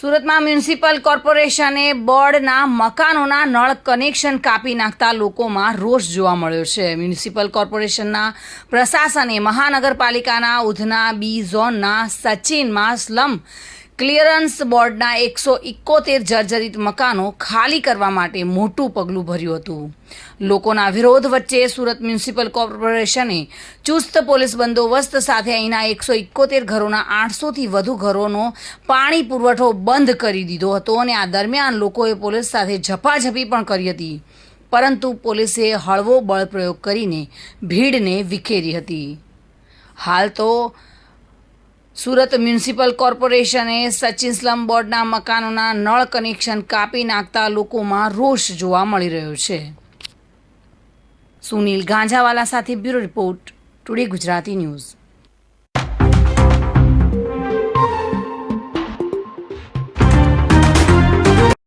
સુરતમાં મ્યુનિસિપલ કોર્પોરેશને બોર્ડના મકાનોના નળ કનેક્શન કાપી નાખતા લોકોમાં રોષ જોવા મળ્યો છે. મ્યુનિસિપલ કોર્પોરેશનના પ્રશાસને મહાનગરપાલિકાના ઉધના બી ઝોનના સચિનમાં સ્લમ ક્લિયરન્સ બોર્ડના એકસો ઇકોતેર જર્જરિત મકાનો ખાલી કરવા માટે મોટું પગલું ભર્યું હતું. લોકોના વિરોધ વચ્ચે સુરત મ્યુનિસિપલ કોર્પોરેશને ચુસ્ત પોલીસ બંદોબસ્ત સાથે અહીંના એકસો ઇકોતેર ઘરોના આઠસોથી વધુ ઘરોનો પાણી પુરવઠો બંધ કરી દીધો હતો અને આ દરમિયાન લોકોએ પોલીસ સાથે ઝપાઝપી પણ કરી હતી. પરંતુ પોલીસે હળવો બળ પ્રયોગ કરીને ભીડને વિખેરી હતી. હાલ તો સુરત મ્યુનિસિપલ કોર્પોરેશને સચિન સ્લમ બોર્ડના મકાનોના નળ કનેક્શન કાપી નાખતા લોકોમાં રોષ જોવા મળી રહ્યો છે. સુનિલ ગાંજાવાલા સાથે bureau report, today Gujarati news.